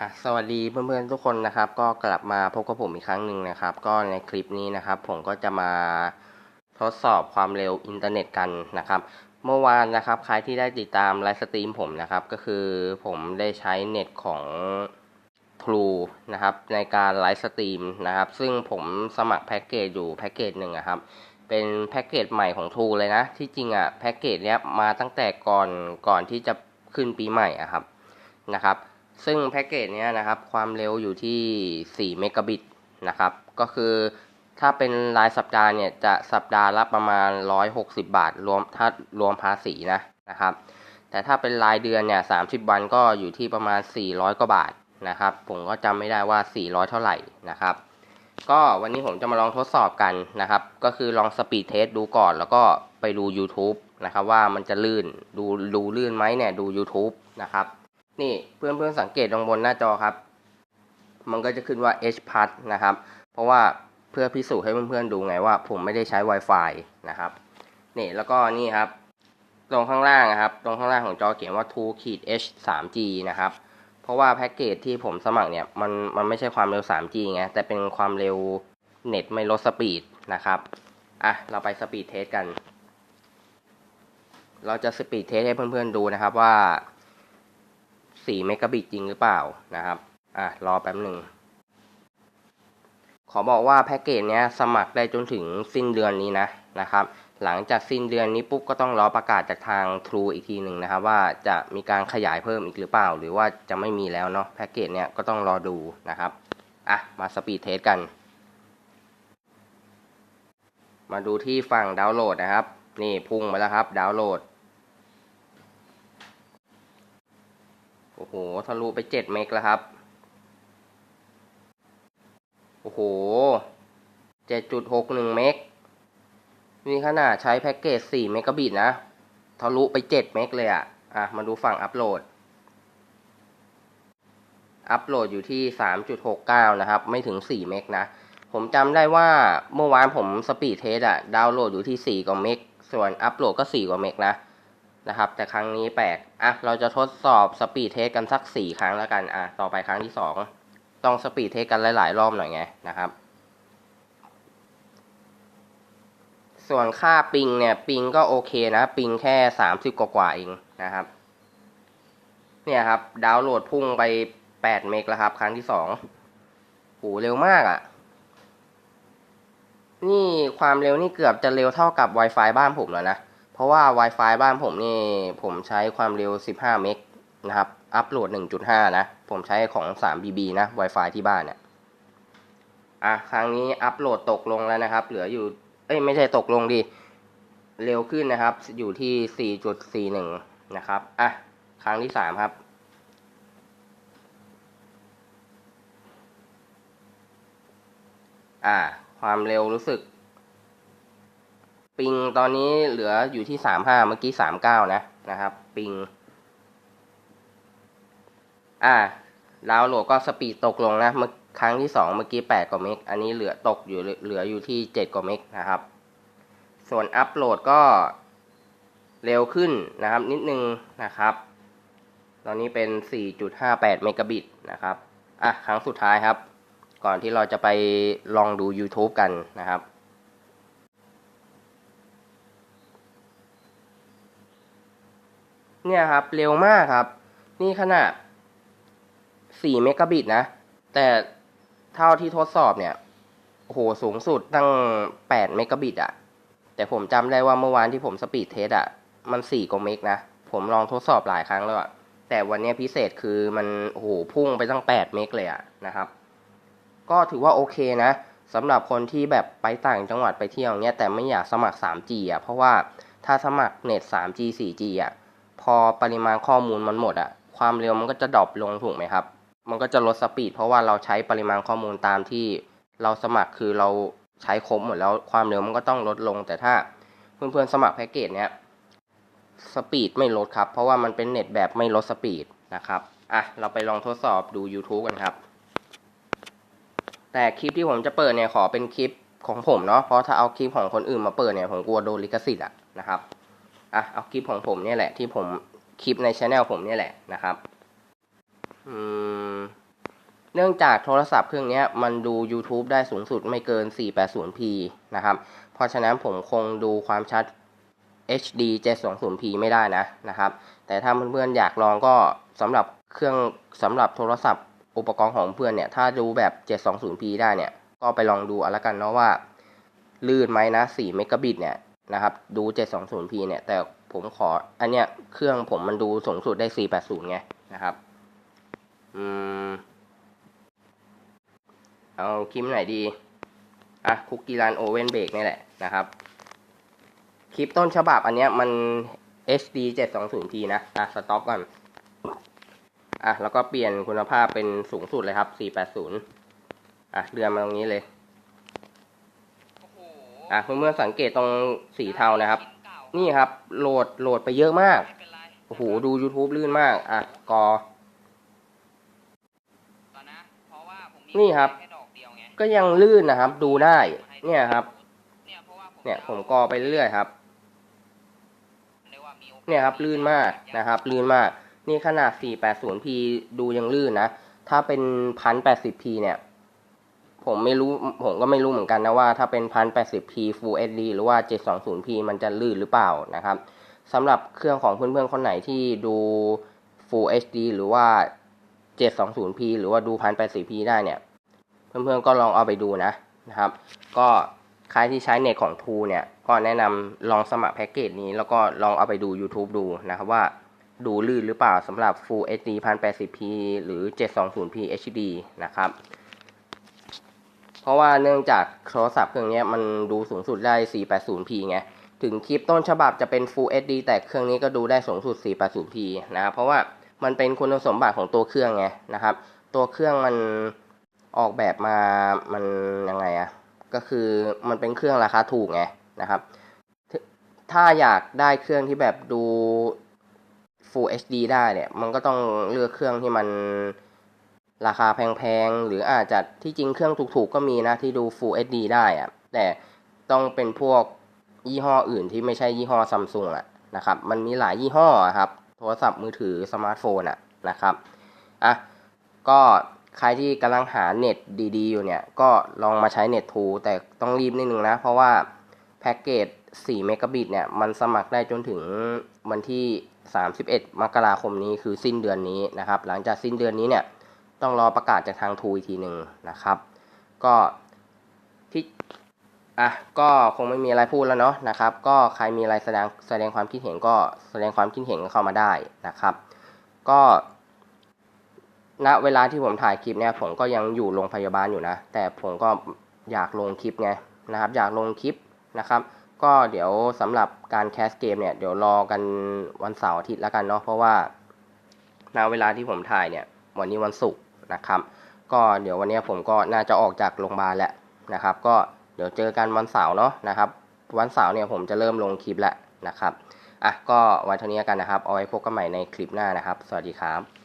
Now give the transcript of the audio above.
อะสวัสดีเพื่อนๆทุกคนนะครับ ก็กลับมาพบกับผมอีกครั้งหนึ่งนะครับ ก็ในคลิปนี้นะครับ ผมก็จะมาทดสอบความเร็วอินเทอร์เน็ตกันนะครับ เมื่อวานนะครับใครที่ได้ติดตามไลฟ์สตรีมผมนะครับ ก็คือผมได้ใช้เน็ตของ True นะครับ ในการไลฟ์สตรีมนะครับ ซึ่งผมสมัครแพ็กเกจอยู่แพ็กเกจหนึ่งนะครับ เป็นแพ็กเกจใหม่ของ True เลยนะ ที่จริงอะแพ็กเกจเนี้ยมาตั้งแต่ก่อนก่อนที่จะขึ้นปีใหม่อะครับนะครับ ซึ่งแพ็กเกจเนี้ยนะครับ ความเร็วอยู่ที่ 4 เมกะบิตนะครับ ก็คือถ้าเป็นรายสัปดาห์เนี่ย จะสัปดาห์ละประมาณ 160 บาท รวมถ้ารวมภาษีนะนะครับ แต่ถ้าเป็นรายเดือนเนี่ย 30 วันก็อยู่ที่ประมาณ 400 กว่าบาทนะครับ ผมก็จำไม่ได้ว่า 400 เท่าไหร่นะครับ ก็วันนี้ผมจะมาลองทดสอบกันนะครับ ก็คือลองสปีดเทสดูก่อน แล้วก็ไปดู YouTube นะครับว่ามันจะลื่น ดูดูลื่นไหมเนี่ยดู YouTube นะครับ นี่เพื่อนเพื่อนสังเกตตรงบนหน้าจอครับ มันก็จะขึ้นว่า H p a s นะครับ เพราะว่าเพื่อพิสูจน์ให้เพื่อนๆดูไงว่า ผมไม่ได้ใช้ Wi-Fi นะครับนี่แล้วก็นี่ครับ ตรงข้างล่างนะครับ ตรงข้างล่างของจอเขียนว่า2ขีด H 3G นะครับ เพราะว่าแพ็กเกจที่ผมสมัครเนี่ยมันมันไม่ใช่ความเร็ว 3G ไงแต่เป็นความเร็วเน็ตไม่ลดสปีดนะครับอะเราไปสปีดเทสกัน เราจะสปีดเทสให้เพื่อนๆดูนะครับว่า 4เมกะบิตจริงหรือเปล่านะครับอะรอแป๊บหนึ่งขอบอกว่าแพ็กเกจเนี้ยสมัครได้จนถึงสิ้นเดือนนี้นะนะครับ หลังจากสิ้นเดือนนี้ปุ๊บก็ต้องรอประกาศจากทาง True อีกทีหนึ่งนะครับ ว่าจะมีการขยายเพิ่มอีกหรือเปล่า หรือว่าจะไม่มีแล้วเนาะแพ็กเกจเนี้ยก็ต้องรอดูนะครับอะมาสปีดเทสกัน มาดูที่ฝั่งดาวน์โหลดนะครับ นี่พุ่งมาแล้วครับดาวน์โหลด โอ้โห ทะลุไปเจ็ดเมกแล้วครับ โอ้โหเจ็ดจุดหกหนึ่งเมกนี่ขนาดใช้แพ็กเกจสี่เมกะบิตนะ ทะลุไปเจ็ดเมกเลยอะ่ะ อะ มาดูฝั่งอัปโหลด อัปโหลดอยู่ที่สามจุดหกเก้านะครับ ไม่ถึงสี่เมกนะ ผมจำได้ว่าเมื่อวานผมสปีดเทสอะดาวน์โหลดอยู่ที่สี่กว่าเมก ส่วนอัปโหลดก็สี่กว่าเมกนะ นะครับ แต่ครั้งนี้แปลกอะเราจะทดสอบสปีดเทสกันสักสี่ครั้งแล้วกันอะต่อไปครั้งที่สองต้องสปีดเทสกันหลาย ๆ รอบหน่อยไงนะครับ ส่วนค่าปิงเนี่ยปิงก็โอเคนะ ปิงแค่สามสิบกว่าๆเองนะครับ เนี่ยครับ ดาวน์โหลดพุ่งไปแปดเมกแล้วครับ ครั้งที่สองโหเร็วมากอะ่ะนี่ความเร็วนี่เกือบจะเร็วเท่ากับ Wi-Fi บ้านผมแล้วนะ เพราะว่า Wi-Fi บ้านผมนี่ผมใช้ความเร็ว 15 เมกนะครับ อัปโหลด 1.5 นะ ผมใช้ของ 3BB นะ Wi-Fi ที่บ้านเนี่ยอะ ครั้งนี้อัปโหลดตกลงแล้วนะครับ เหลืออยู่ เอ้ย ไม่ใช่ตกลงดิเร็วขึ้นนะครับ อยู่ที่ 4.41 นะครับ อะ ครั้งที่ 3 ครับอ่าความเร็วรู้สึก ปิงตอนนี้เหลืออยู่ที่สามห้าเมื่อกี้สามเก้านะนะครับ ปิง อ่าดาวโหลดก็สปีดตกลงนะเมื่อครั้งที่สองเมื่อกี้แปดกว่าเมกอันนี้เหลือตกอยู่เหลืออยู่ที่เจ็ดกว่าเมกนะครับ ส่วนอัปโหลดก็เร็วขึ้นนะครับ นิดนึงนะครับ ตอนนี้เป็น 4.58 เมกะบิตนะครับ อะ ครั้งสุดท้ายครับ ก่อนที่เราจะไปลองดู YouTube กันนะครับ เนี่ยครับ เร็วมากครับ นี่ขนาด4เมกะบิตนะ แต่เท่าที่ทดสอบเนี่ยโอ้โหสูงสุดตั้ง8เมกะบิตอะแต่ผมจำได้ว่าเมื่อวานที่ผมสปีดเทสอะมัน4กว่าเมกนะ ผมลองทดสอบหลายครั้งแล้วอะแต่วันนี้พิเศษคือมันโอ้โหพุ่งไปตั้ง8เมกเลยอะนะครับ ก็ถือว่าโอเคนะสำหรับคนที่แบบไปต่างจังหวัดไปเที่ยวเนี้ยแต่ไม่อยากสมัคร 3G อะเพราะว่าถ้าสมัครเน็ต 3G 4G อะ อปริมาณข้อมูลมันหมดอะความเร็วมันก็จะดรอปลงถูกไหมครับ มันก็จะลดสปีดเพราะว่าเราใช้ปริมาณข้อมูลตามที่เราสมัครคือเราใช้ครบหมดแล้วความเร็วมันก็ต้องลดลง แต่ถ้าเพื่อนๆสมัครแพ็กเกจเนี้ยสปีดไม่ลดครับ เพราะว่ามันเป็นเน็ตแบบไม่ลดสปีดนะครับอะเราไปลองทดสอบดู YouTube กันครับ แต่คลิปที่ผมจะเปิดเนี่ยขอเป็นคลิปของผมเนาะเพราะถ้าเอาคลิปของคนอื่นมาเปิดเนี่ยผมกลัวโดนลิขสิทธิ์อะนะครับ อะเอาคลิปของผมเนี่ยแหละที่ผมคลิปในช anel ผมเนี่ยแหละนะครับอืมเนื่องจากโทรศัพท์เครื่องนี้มันดู YouTube ได้สูงสุดไม่เกิน 480p นะครับ เพราะฉะนั้นผมคงดูความชัด HD 720p ไม่ได้นะนะครับ แต่ถ้าเพื่อนๆอยากลองก็สำหรับเครื่องสำหรับโทรศัพท์อุปกรณ์ของเพื่อนเนี่ย ถ้าดูแบบ 720p ได้เนี่ย ก็ไปลองดูเอาละกันเนาะว่า ลื่นไหมนะ 4 เมกะบิตเนี่ย นะครับ ดู 720p เนี่ย แต่ผมขอ อันเนี้ย เครื่องผมมันดูสูงสุดได้ 480 ไง นะครับ อืม เอาคลิปไหนดี อะ คุกกี้รันโอเว่นเบรกนี่แหละนะครับ คลิปต้นฉบับอันเนี้ยมัน HD 720p นะ อะ สต็อปก่อน อะ แล้วก็เปลี่ยนคุณภาพเป็นสูงสุดเลยครับ 480 อะ เดือนมาตรงนี้เลย อะเพื่อนๆสังเกตตรงสีเทานะครับ นี่ครับ โหลดโหลดไปเยอะมากโอ้โหดู YouTube ลื่นมาก อะกอนี่ครับ ก็ยังลื่นนะครับ ดูได้ เนี่ยครับ เนี่ยผมกอไปเรื่อยๆครับเรียกว่ามีโอกาสเนี่ยครับลื่นมากนะครับ ลื่นมาก นี่ขนาด 480p ดูยังลื่นนะ ถ้าเป็น 1080p เนี่ย ผมไม่รู้ผมก็ไม่รู้เหมือนกันนะว่าถ้าเป็น 1080p Full HD หรือว่า 720p มันจะลื่นหรือเปล่านะครับสำหรับเครื่องของเพื่อนๆคนไหนที่ดู Full HD หรือว่า 720p หรือว่าดู 1080p ได้เนี่ย เพื่อนๆก็ลองเอาไปดูนะนะครับ ก็ใครที่ใช้เน็ตของ t ูเนี่ย ก็แนะนำลองสมัครแพ็กเกจนี้ แล้วก็ลองเอาไปดู YouTube ดูนะครับว่าดูลื่นหรือเปล่าสำหรับ Full HD 1080p หรือ 720p HD นะครับ เพราะว่าเนื่องจากโทรศัพท์เครื่องนี้มันดูสูงสุดได้ 480p ไง ถึงคลิปต้นฉบับจะเป็น Full HD แต่เครื่องนี้ก็ดูได้สูงสุด 480p นะครับ เพราะว่ามันเป็นคุณสมบัติของตัวเครื่องไงนะครับ ตัวเครื่องมันออกแบบมา มันยังไงอะก็คือมันเป็นเครื่องราคาถูกไงนะครับ ถ้าอยากได้เครื่องที่แบบดู Full HD ได้เนี่ย มันก็ต้องเลือกเครื่องที่มัน ราคาแพงๆ หรืออาจจะที่จริงเครื่องถูกๆ ก็มีนะที่ดู Full HD ได้อะแต่ต้องเป็นพวกยี่ห้ออื่นที่ไม่ใช่ยี่ห้อซัมซุงอะนะครับ มันมีหลายยี่ห้อครับ โทรศัพท์มือถือสมาร์ทโฟนอะนะครับ อะ ก็ใครที่กำลังหาเน็ตดีๆ อยู่เนี่ย ก็ลองมาใช้เน็ตทูแต่ต้องรีบนิดนึงนะ เพราะว่าแพ็กเกจ 4 เมกะบิตเนี่ย มันสมัครได้จนถึงวันที่ 31 มกราคมนี้คือสิ้นเดือนนี้นะครับ หลังจากสิ้นเดือนนี้เนี่ย ต้องรอประกาศจากทางทูอีกทีหนึ่งนะครับ ก็ที่อะก็คงไม่มีอะไรพูดแล้วเนาะนะครับ ก็ใครมีอะไรแสดงแสดงความคิดเห็นก็แสดงความคิดเห็นเข้ามาได้นะครับ ก็ณเวลาที่ผมถ่ายคลิปเนี่ยผมก็ยังอยู่โรงพยาบาลอยู่นะ แต่ผมก็อยากลงคลิปไงนะครับ อยากลงคลิปนะครับ ก็เดี๋ยวสำหรับการแคสเกมเนี่ยเดี๋ยวรอกันวันเสาร์อาทิตย์แล้วกันเนาะเพราะว่าณเวลาที่ผมถ่ายเนี่ยวันนี้วันศุกร์ นะครับ ก็เดี๋ยววันนี้ผมก็น่าจะออกจากโรงพยาบาลแล้วนะครับ ก็เดี๋ยวเจอกันวันเสาร์เนาะนะครับ วันเสาร์เนี่ยผมจะเริ่มลงคลิปแล้วนะครับอะก็ไว้เท่านี้กันนะครับ เอาไว้พบกันใหม่ในคลิปหน้านะครับ สวัสดีครับ